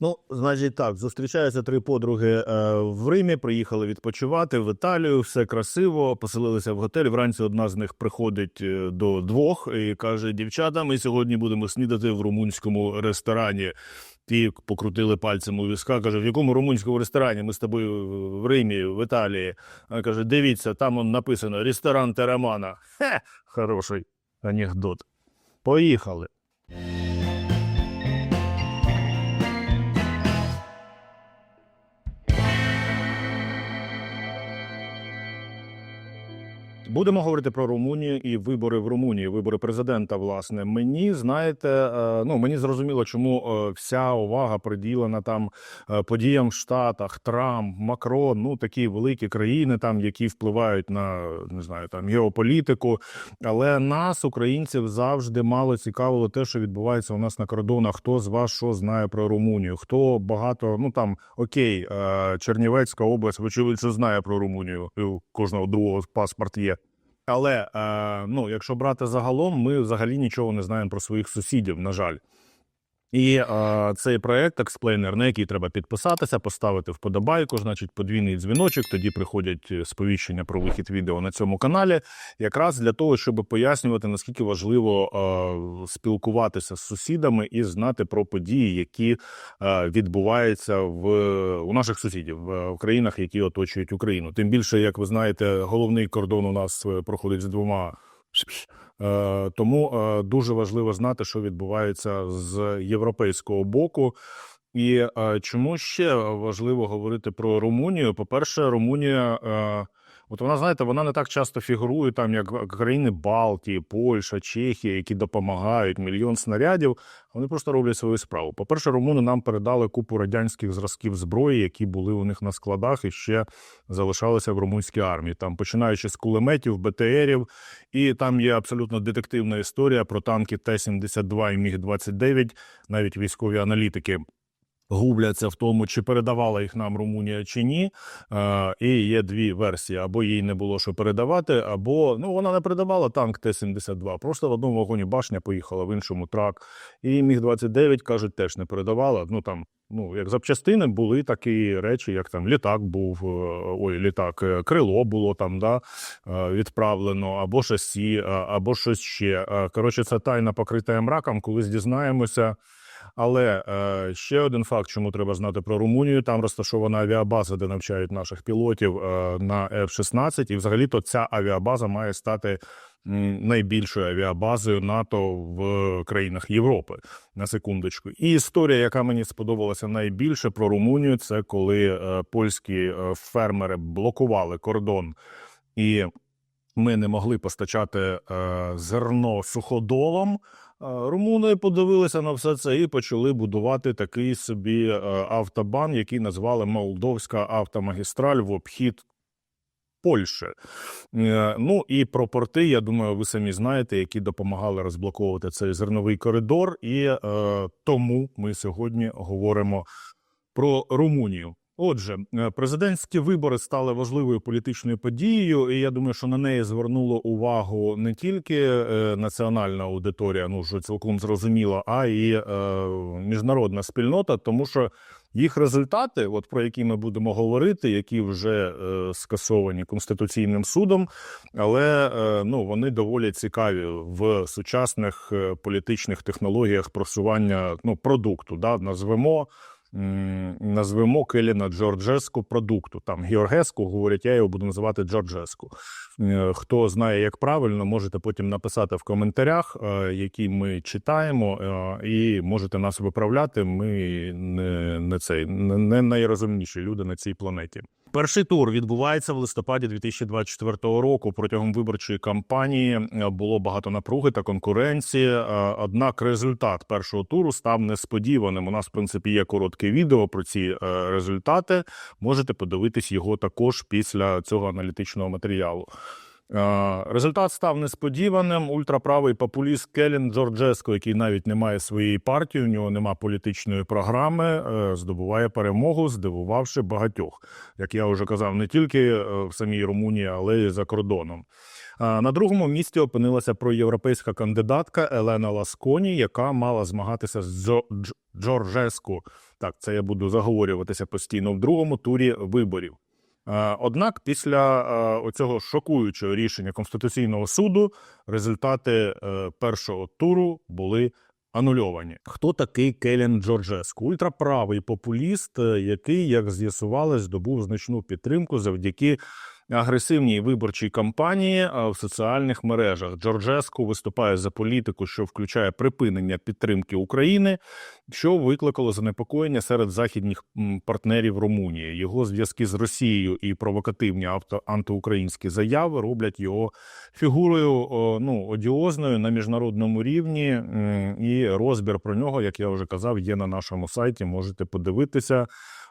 Ну, значить, так, зустрічаються три подруги е, в Римі, приїхали відпочивати в Італію, все красиво, поселилися в готелі. Вранці одна з них приходить е, до двох і каже: Дівчата, ми сьогодні будемо снідати в румунському ресторані. Ті покрутили пальцем у візка, каже, в якому румунському ресторані? Ми з тобою в Римі, в Італії. А каже: дивіться, там он написано ресторан Терамана. Хе, хороший анекдот. Поїхали. Будемо говорити про Румунію і вибори в Румунії, вибори президента. Власне, мені знаєте, е, ну мені зрозуміло, чому е, вся увага приділена там е, подіям в Штатах, Трамп, Макрон, ну такі великі країни, там які впливають на не знаю там геополітику. Але нас, українців, завжди мало цікавило те, що відбувається у нас на кордонах. Хто з вас що знає про Румунію? Хто багато, ну там окей, Чернівецька область, що знає про Румунію. У кожного другого паспорт є. Але е, ну, якщо брати загалом, ми взагалі нічого не знаємо про своїх сусідів, на жаль. І е, цей проект експлейнер, на який треба підписатися, поставити вподобайку, значить, подвійний дзвіночок. Тоді приходять е, сповіщення про вихід відео на цьому каналі, якраз для того, щоб пояснювати, наскільки важливо е, спілкуватися з сусідами і знати про події, які е, відбуваються в у наших сусідів в, в країнах, які оточують Україну. Тим більше, як ви знаєте, головний кордон у нас е, проходить з двома. Е, Тому е, дуже важливо знати, що відбувається з європейського боку. І е, чому ще важливо говорити про Румунію? По-перше, Румунія, е, от вона, знаєте, вона не так часто фігурує, там як країни Балтії, Польща, Чехія, які допомагають мільйон снарядів. Вони просто роблять свою справу. По-перше, румуни нам передали купу радянських зразків зброї, які були у них на складах і ще залишалися в румунській армії. Там починаючи з кулеметів, БТРів, і там є абсолютно детективна історія про танки Т-72 і Міг-29. Навіть військові аналітики губляться в тому, чи передавала їх нам Румунія чи ні. Е, і є дві версії: або їй не було що передавати, або ну вона не передавала танк Т-72. Просто в одному вагоні башня поїхала, в іншому трак. І Міг-29, кажуть, теж не передавала. Ну там. Ну, як запчастини були такі речі, як там літак був, е, ой, літак, е, крило було там, да, е, відправлено, або шасі, або щось ще. Коротше, це тайна покрита мраком, колись дізнаємося. Але е, ще один факт, чому треба знати про Румунію. Там розташована авіабаза, де навчають наших пілотів е, на F-16. І взагалі-то ця авіабаза має стати найбільшою авіабазою НАТО в країнах Європи. На секундочку. І історія, яка мені сподобалася найбільше про Румунію, це коли е, польські е, фермери блокували кордон і ми не могли постачати е, зерно суходолом. Румуни подивилися на все це і почали будувати такий собі е, автобан, який назвали Молдовська автомагістраль в обхід Польщі. Е, Ну і про порти, я думаю, ви самі знаєте, які допомагали розблоковувати цей зерновий коридор. І е, тому ми сьогодні говоримо про Румунію. Отже, е, президентські вибори стали важливою політичною подією, і я думаю, що на неї звернуло увагу не тільки е, національна аудиторія, ну що цілком зрозуміло, а і е, міжнародна спільнота, тому що їх результати, от про які ми будемо говорити, які вже е, скасовані конституційним судом, але е, ну вони доволі цікаві в сучасних е, політичних технологіях просування ну продукту. Да, назвемо. Назвемо Келіна Джорджеску продукту. Там Георгеску говорять, я його буду називати Джорджеску. Е, Хто знає, як правильно, можете потім написати в коментарях, е, які ми читаємо, е, і можете нас виправляти. Ми не, не цей не найрозумніші люди на цій планеті. Перший тур відбувається в листопаді 2024 року. Протягом виборчої кампанії е, було багато напруги та конкуренції. е, Однак результат першого туру став несподіваним. У нас, в принципі, є коротке відео про ці е, результати. Можете подивитись його також після цього аналітичного матеріалу. Е, Результат став несподіваним. Ультраправий популіст Келін Джорджеско, який навіть не має своєї партії, у нього нема політичної програми, е, здобуває перемогу, здивувавши багатьох. Як я вже казав, не тільки е, в самій Румунії, але й за кордоном. На другому місці опинилася проєвропейська кандидатка Елена Ласконі, яка мала змагатися з Джо- Дж- Джорджеску Так, це я буду заговорюватися постійно в другому турі виборів. Е, Однак, після цього оцього шокуючого рішення Конституційного суду результати е, першого туру були анульовані. Хто такий Келін Джорджеску? Ультраправий популіст, е, який, як з'ясувалось, здобув значну підтримку завдяки агресивній виборчій кампанії в соціальних мережах. Джорджеску виступає за політику, що включає припинення підтримки України, що викликало занепокоєння серед західних партнерів Румунії. Його зв'язки з Росією і провокативні авто антиукраїнські заяви роблять його фігурою ну одіозною на міжнародному рівні. І розбір про нього, як я вже казав, є на нашому сайті. Можете подивитися.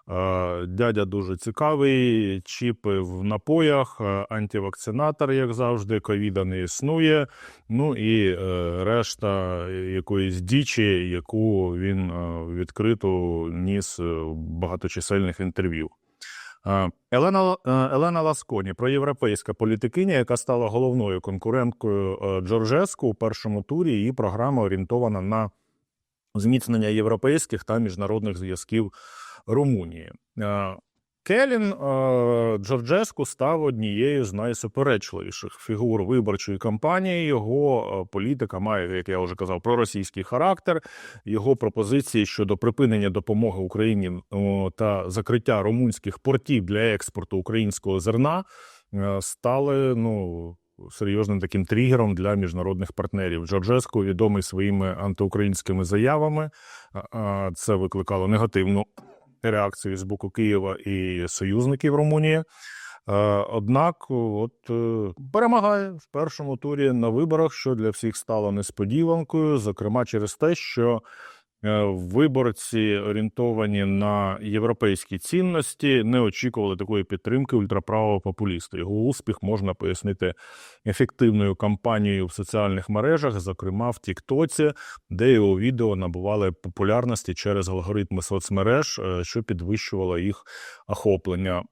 Е, Дядя дуже цікавий. Чіпи в напоях, е, антивакцинатор, як завжди, ковіда не існує. Ну і е, решта якоїсь дічі, яку він відкрито ніс в багаточисельних інтерв'ю. Елена, Елена Ласконі, проєвропейська політикиня, яка стала головною конкуренткою Джорджеску у першому турі. Її програма орієнтована на зміцнення європейських та міжнародних зв'язків Румунії. Е, Келін е, Джорджеску став однією з найсуперечливіших фігур виборчої кампанії. Його е, політика має, як я вже казав, проросійський характер. Його пропозиції щодо припинення допомоги Україні та закриття румунських портів для експорту українського зерна стали ну. Серйозним таким тригером для міжнародних партнерів. Джорджеску відомий своїми антиукраїнськими заявами. Це викликало негативну реакцію з боку Києва і союзників Румунії. Е, Однак, от е, перемагає в першому турі на виборах, що для всіх стало несподіванкою, зокрема через те, що е, виборці, орієнтовані на європейські цінності, не очікували такої підтримки ультраправого популіста. Його успіх можна пояснити ефективною кампанією в соціальних мережах, зокрема в Тіктоці, де його відео набували популярності через алгоритми соцмереж, е, що підвищувало їх охоплення.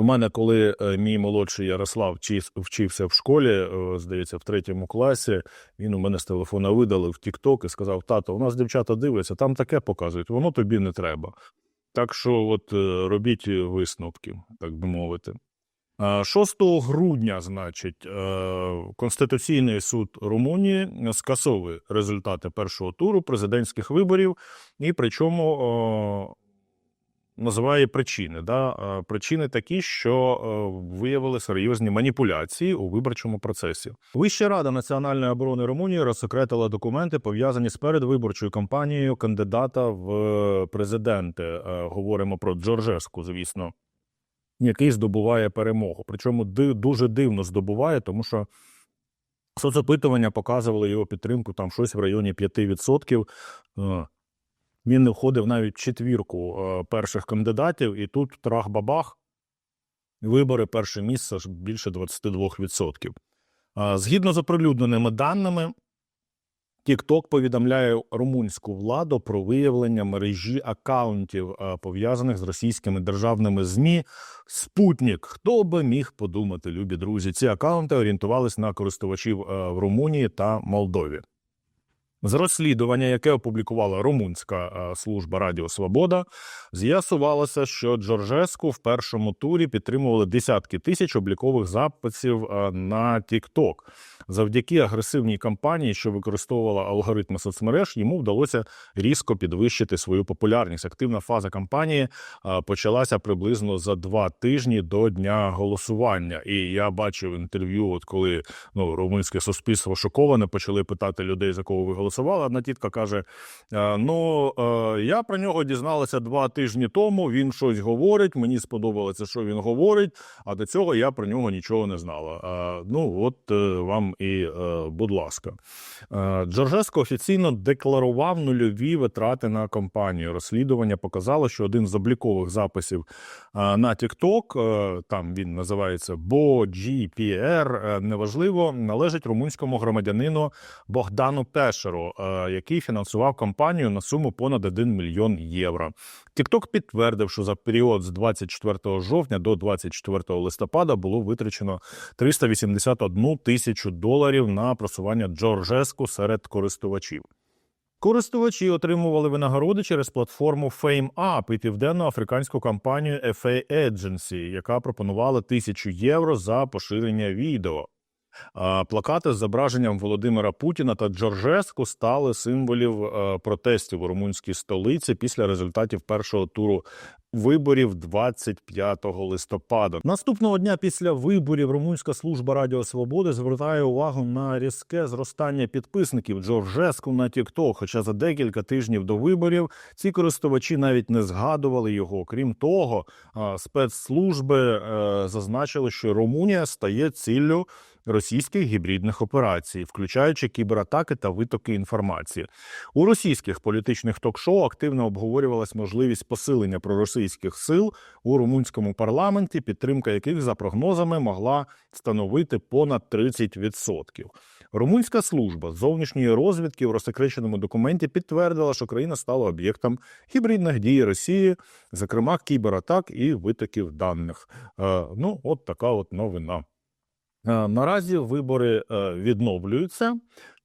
У мене, коли е, мій молодший Ярослав вчився в школі, е, здається, в третьому класі, він у мене з телефона видалив Тікток і сказав: Тато, у нас дівчата дивляться, там таке показують, воно тобі не треба. Так що, от е, робіть висновки, так би мовити. Е, 6 грудня, значить, Конституційний суд Румунії скасовує результати першого туру президентських виборів, і причому називає причини. Да? Причини такі, що е, виявили серйозні маніпуляції у виборчому процесі. Вища рада національної оборони Румунії розсекретила документи, пов'язані з передвиборчою кампанією кандидата в е, президенти. Е, Говоримо про Джорджеску, звісно який здобуває перемогу. Причому дуже дивно здобуває, тому що соцопитування показували його підтримку там щось в районі 5%. Він не входив навіть в четвірку е, перших кандидатів, і тут трах-бабах. Вибори перше місце більше 22%. Е, Згідно з оприлюдненими даними, TikTok повідомляє румунську владу про виявлення мережі акаунтів, е, пов'язаних з російськими державними ЗМІ. Спутник. Хто би міг подумати, любі друзі? Ці акаунти орієнтувались на користувачів е, в Румунії та Молдові. З розслідування, яке опублікувала румунська е, служба Радіо Свобода, з'ясувалося, що Джорджеску в першому турі підтримували десятки тисяч облікових записів е, на TikTok. Завдяки агресивній кампанії, що використовувала алгоритми соцмереж, йому вдалося різко підвищити свою популярність. Активна фаза кампанії е, почалася приблизно за два тижні до дня голосування. І я бачив інтерв'ю, от коли ну румунське суспільство шоковане, почали питати людей, за кого ви голосували. Одна тітка каже: «Е, Ну е, я про нього дізналася два тижні тому. Він щось говорить. Мені сподобалося, що він говорить. А до цього я про нього нічого не знала. Е, Ну от вам і будь ласка. Джорджеско офіційно декларував нульові витрати на кампанію. Розслідування показало, що один з облікових записів на TikTok, там він називається BoGPR, е, неважливо, належить румунському громадянину Богдану Пешеру, е, який фінансував кампанію на суму понад 1 мільйон євро. TikTok підтвердив, що за період з 24 жовтня до 24 листопада було витрачено 381 тисячу доларів на просування Джорджеску серед користувачів. Користувачі отримували винагороди через платформу FameUp і південно-африканську компанію FA Agency, яка пропонувала тисячу євро за поширення відео. Плакати з зображенням Володимира Путіна та Джорджеску стали символів е, протестів у румунській столиці після результатів першого туру виборів 25 листопада. Наступного дня після виборів Румунська служба Радіо Свободи звертає увагу на різке зростання підписників Джорджеску на TikTok, Хоча за декілька тижнів до виборів ці користувачі навіть не згадували його. Крім того, спецслужби е, зазначили, що Румунія стає ціллю російських гібридних операцій, включаючи кібератаки та витоки інформації. У російських політичних ток-шоу активно обговорювалась можливість посилення проросійських сил у румунському парламенті, підтримка яких за прогнозами могла становити понад 30%. Румунська служба зовнішньої розвідки в розсекреченому документі підтвердила, що країна стала об'єктом гібридних дій Росії, зокрема кібератак і витоків даних. Е, ну, от така от новина. Е, Наразі вибори е, відновлюються,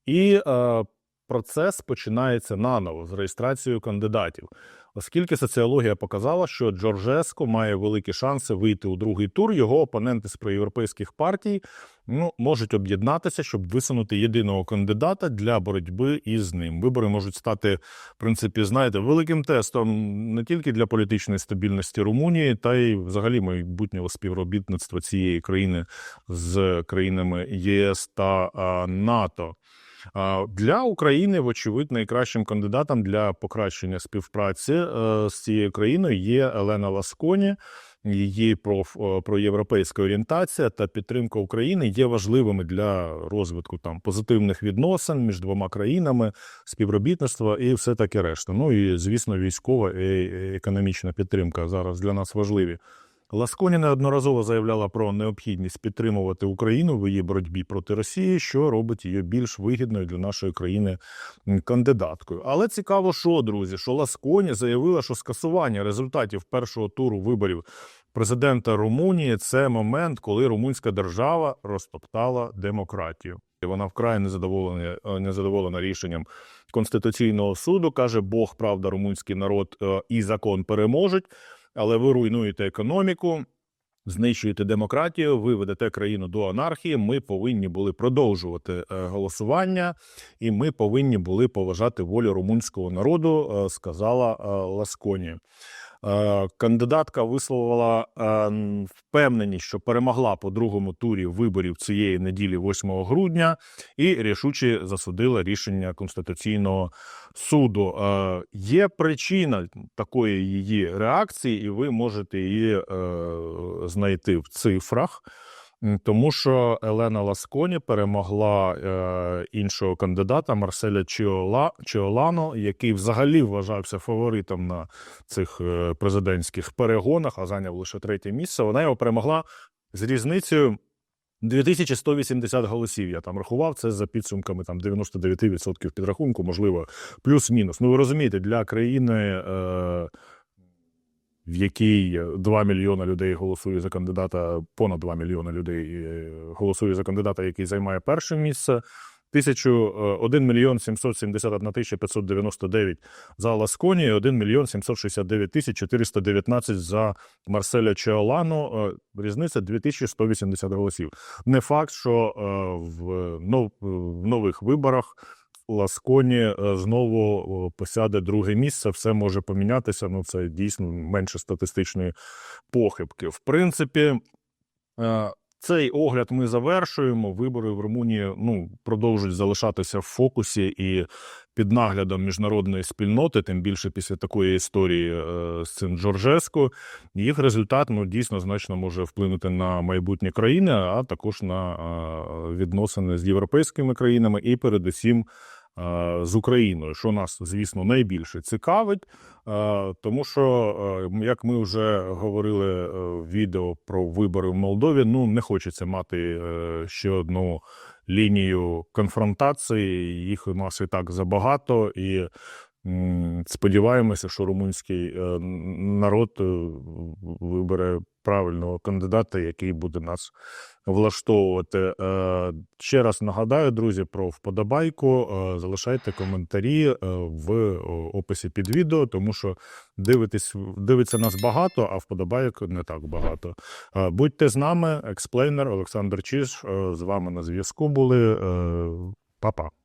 і е, процес починається наново з реєстрацією кандидатів, оскільки соціологія показала, що Джорджеско має великі шанси вийти у другий тур. Його опоненти з проєвропейських партій ну, можуть об'єднатися, щоб висунути єдиного кандидата для боротьби із ним. Вибори можуть стати, в принципі, знаєте, великим тестом не тільки для політичної стабільності Румунії, та й взагалі майбутнього співробітництва цієї країни з країнами ЄС та НАТО. Для України, вочевидь, найкращим кандидатом для покращення співпраці е, з цією країною є Елена Ласконі. Її е, проєвропейська орієнтація та підтримка України є важливими для розвитку там позитивних відносин між двома країнами, співробітництва і все таке решта. Ну і звісно, військова і економічна підтримка зараз для нас важливі. Ласконі неодноразово заявляла про необхідність підтримувати Україну в її боротьбі проти Росії, що робить її більш вигідною для нашої країни кандидаткою. Але цікаво, що друзі, що Ласконі заявила, що скасування результатів першого туру виборів президента Румунії це момент, коли румунська держава розтоптала демократію. Вона вкрай незадоволена, е, незадоволена рішенням конституційного суду. каже Бог, правда, румунський народ е, і закон переможуть але ви руйнуєте економіку, знищуєте демократію, ви ведете країну до анархії. Ми повинні були продовжувати е, голосування, і ми повинні були поважати волю румунського народу, е, сказала е, Ласконі. Е, Кандидатка висловила е, впевненість, що перемогла по другому турі виборів цієї неділі, 8 грудня, і рішуче засудила рішення конституційного суду. Е, Є причина такої її реакції, і ви можете її знайти в цифрах. Тому що Елена Ласконі перемогла е, іншого кандидата Марселя Чіола, Чіолано, який взагалі вважався фаворитом на цих е, президентських перегонах, а зайняв лише третє місце. Вона його перемогла з різницею 2180 голосів. Я там рахував це за підсумками там 99% підрахунку, можливо, плюс-мінус. Ну ви розумієте, для країни. Е, в якій 2 мільйони людей голосує за кандидата, понад 2 мільйони людей е, голосує за кандидата, який займає перше місце. Тисячу 1 мільйон 771 тисяча 599 за Ласконі, і 1 мільйон 769 тисяч 419 за Марселя Чеолано. Е, Різниця 2180 голосів. Не факт, що е, нов, в нових виборах Ласконі е, знову посяде друге місце. Все може помінятися. Ну це дійсно менше статистичної похибки. В принципі, е, цей огляд ми завершуємо. Вибори в Румунії ну продовжують залишатися в фокусі і під наглядом міжнародної спільноти, тим більше після такої історії е, з цим Джорджеско. Їх результат ну дійсно значно може вплинути на майбутнє країни, а також на відносини з європейськими країнами і передусім. Е, З Україною, що нас, звісно, найбільше цікавить, е, тому що, е, як ми вже говорили в відео про вибори в Молдові, ну не хочеться мати ще одну лінію конфронтації. Їх у нас і так забагато, і Сподіваємося, що румунський народ вибере правильного кандидата, який буде нас влаштовувати. Е, Ще раз нагадаю, друзі, про вподобайку. Е, Залишайте коментарі е, в описі під відео, тому що дивитесь, дивиться нас багато, а вподобайок не так багато. Будьте з нами, експлейнер Олександр е, З вами на зв'язку були. Па-па.